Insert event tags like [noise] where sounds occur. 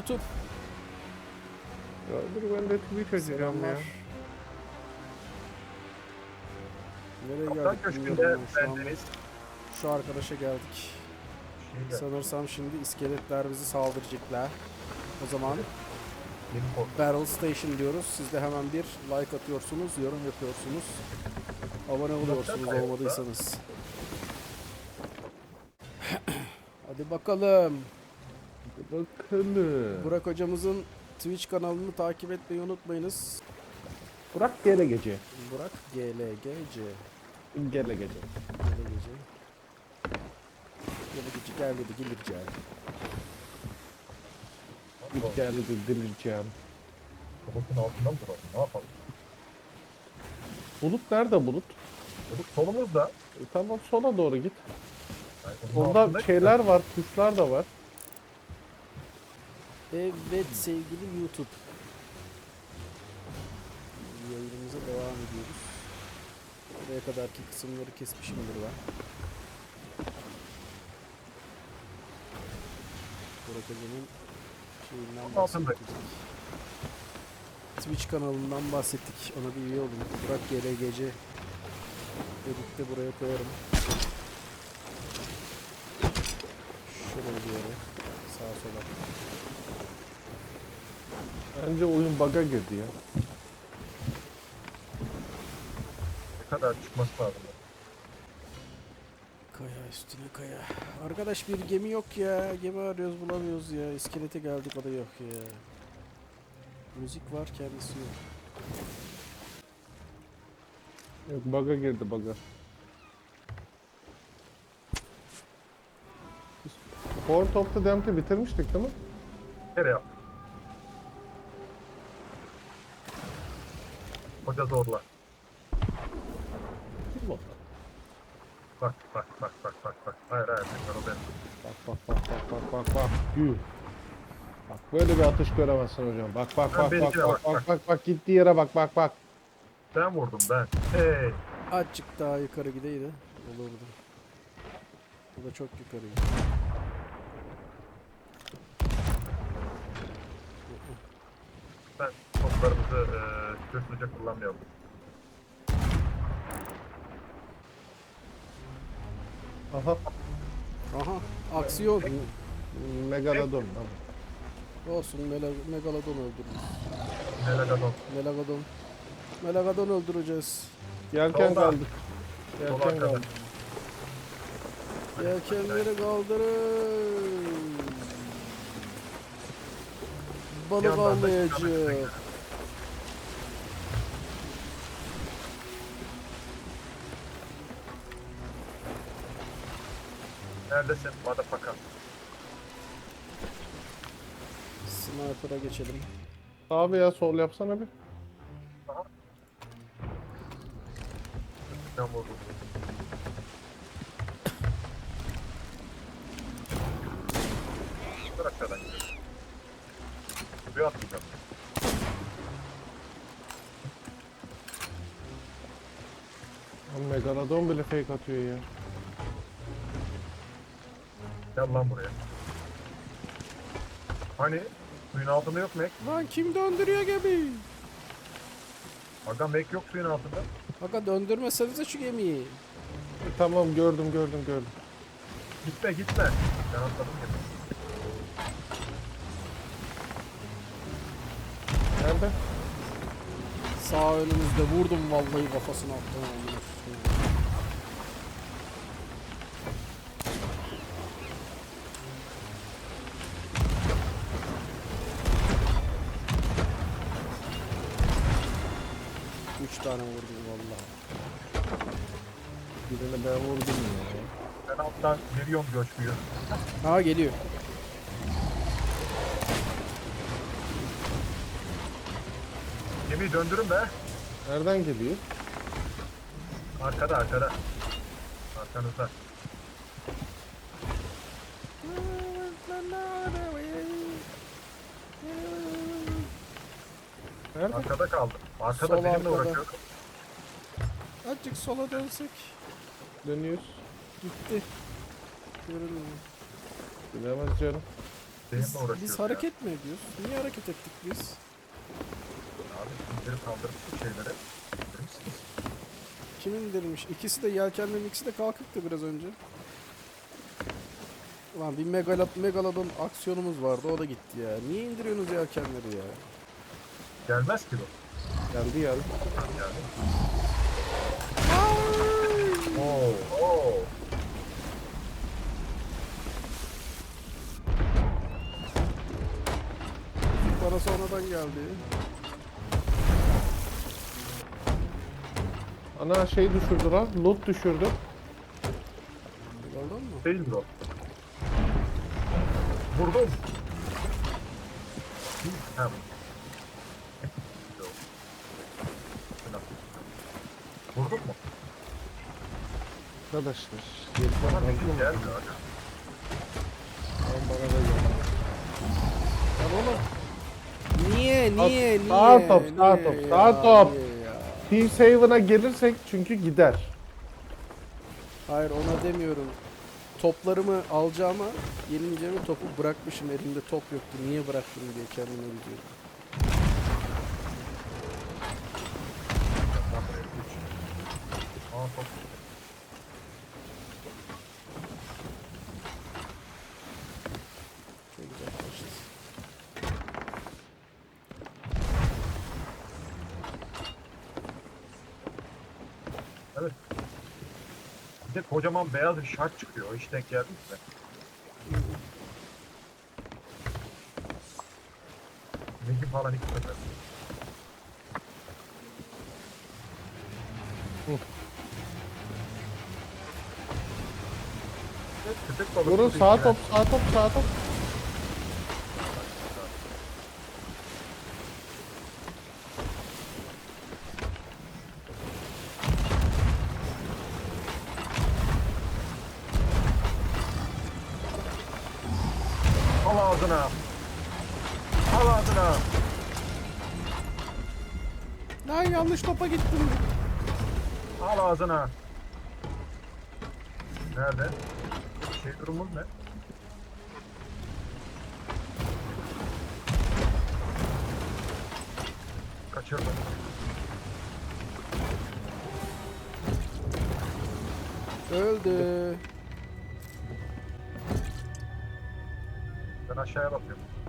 YouTube. Ya dur ben de Twitch açacağım ya. Nereye Kaptan geldik Köşkü'nde bilmiyorum şu an. bendeniz. Şu arkadaşa geldik. Şey Sanırsam şimdi iskeletler bizi saldıracaklar. O zaman korku. Battle Station diyoruz. Siz de hemen bir like atıyorsunuz, yorum yapıyorsunuz. Abone oluyorsunuz olmadıysanız. [clears throat] Hadi bakalım. Bakalım. Burak hocamızın Twitch kanalını takip etmeyi unutmayınız. Burak gele gece. Burak GLGC. Gele gece. GLGC. GLGC gel dedi gelirce. Git geldi de dirileceğim. Robotun altında mı duralım? Ne yapalım? Bulut nerede bulut? Robot solumuzda. E, tamam sola doğru git. Yani Orada şeyler var, kuşlar da var. Evet sevgili YouTube. Yayınımıza devam ediyoruz. Buraya kadarki kısımları kesmişimdir ben. Burak Hoca'nın şeyinden bahsettik. Twitch kanalından bahsettik. Ona bir üye olun. Burak GLGC. Edit'te buraya koyarım. Şöyle bir yere. Sağa sola. Bence oyun bug'a girdi ya. Ne kadar çıkması lazım. Kaya üstüne kaya. Arkadaş bir gemi yok ya. Gemi arıyoruz bulamıyoruz ya. İskelete geldik o da yok ya. Müzik var kendisi yok. Yok bug'a girdi bug'a. Port of the Damned'i bitirmiştik değil mi? Kere yap. Hoca zorla. Dur bakalım. Bak bak bak bak bak bak. Hayır hayır. Tekrar o benim. Bak bak bak bak bak bak bak. Yuh. Bak böyle bir atış göremezsin hocam. Bak bak Ben bak bak benimkine bak bak, bak bak bak gittiği yere bak bak bak. Ben vurdum ben. Hey. Azıcık daha yukarı gideydi. Olurdu. Bu da çok yukarı. Ben toplarımızı e, kötülüce kullanmayalım. Aha. Aha aksiyon. Megalodon. Olsun Mela- Megalodon öldürürüz. Melagadon. Melagadon. Melagadon öldüreceğiz. Yelken Solda. kaldı. Sol Yelken arkada. kaldı. Yelkenleri kaldırın. Balık Yandan da avlayacak. Neredesin motherfucker? Sniper'a geçelim. Abi ya sol yapsana bir. Ben vurdum. Dur aşağıdan gidelim. Buraya atlayacağım. Lan Megalodon bile fake atıyor ya. Gel lan buraya. Hani suyun altında yok Mac. Lan kim döndürüyor gemiyi? Aga Mac yok suyun altında. Aga döndürmesenize şu gemiyi. E, tamam gördüm gördüm gördüm. Gitme gitme. Ben atladım gibi. Nerede? Sağ önümüzde vurdum vallahi kafasına attım. Tane vurdum vallahi. Birini ben vurdum ya. Ben alttan geliyorum göçmüyor. Ha geliyor. Gemiyi döndürün be. Nereden geliyor? Arkada arkada. Arkanızda. Nerede? Arkada kaldı. Arkada Sol benimle arkada. uğraşıyor. Azıcık sola dönsek. Dönüyoruz. Gitti. Görünmüyor. Bilemez canım. Benimle Biz, biz ya. hareket mi ediyoruz? Niye hareket ettik biz? Abi indirip kaldırıp bu indirmişsiniz. Kim indirmiş? İkisi de yelkenlerin ikisi de kalkıktı biraz önce. Ulan bir megalot, megalodon aksiyonumuz vardı o da gitti ya. Niye indiriyorsunuz yelkenleri ya? Gelmez ki bu. Geldi geldi. Oo. Oo. Bana sonradan geldi. Ana şey düşürdü lan. Loot düşürdü. Megalodon mu? Değildir o. Vurdum. Ha. Vurdun mu? Arkadaşlar. Bana bir şey geldi abi. bana da geldi. Lan oğlum. Niye, niye, niye? Sağ top, sağ niye top, ya, sağ top. niye ya? Team Saven'a gelirsek çünkü gider. Hayır ona demiyorum. Toplarımı alacağıma yenileceğimi topu bırakmışım elimde top yoktu. Niye bıraktım diye kendime üzüyorum. Lan buraya, üç. Aa, top. Çok güzel kaçtı. Evet. Bir de kocaman beyaz bir şart çıkıyor. Hiç denk geldi mi? Negi falan ilk sefer. Türü sağ top, sağ top, sağ top. Al ağzına. Al ağzına. Lan yanlış topa gittim. Al ağzına. Nerede? Şey durumun ne? Kaçırdım. Öldü. Aşağıya bakıyorum.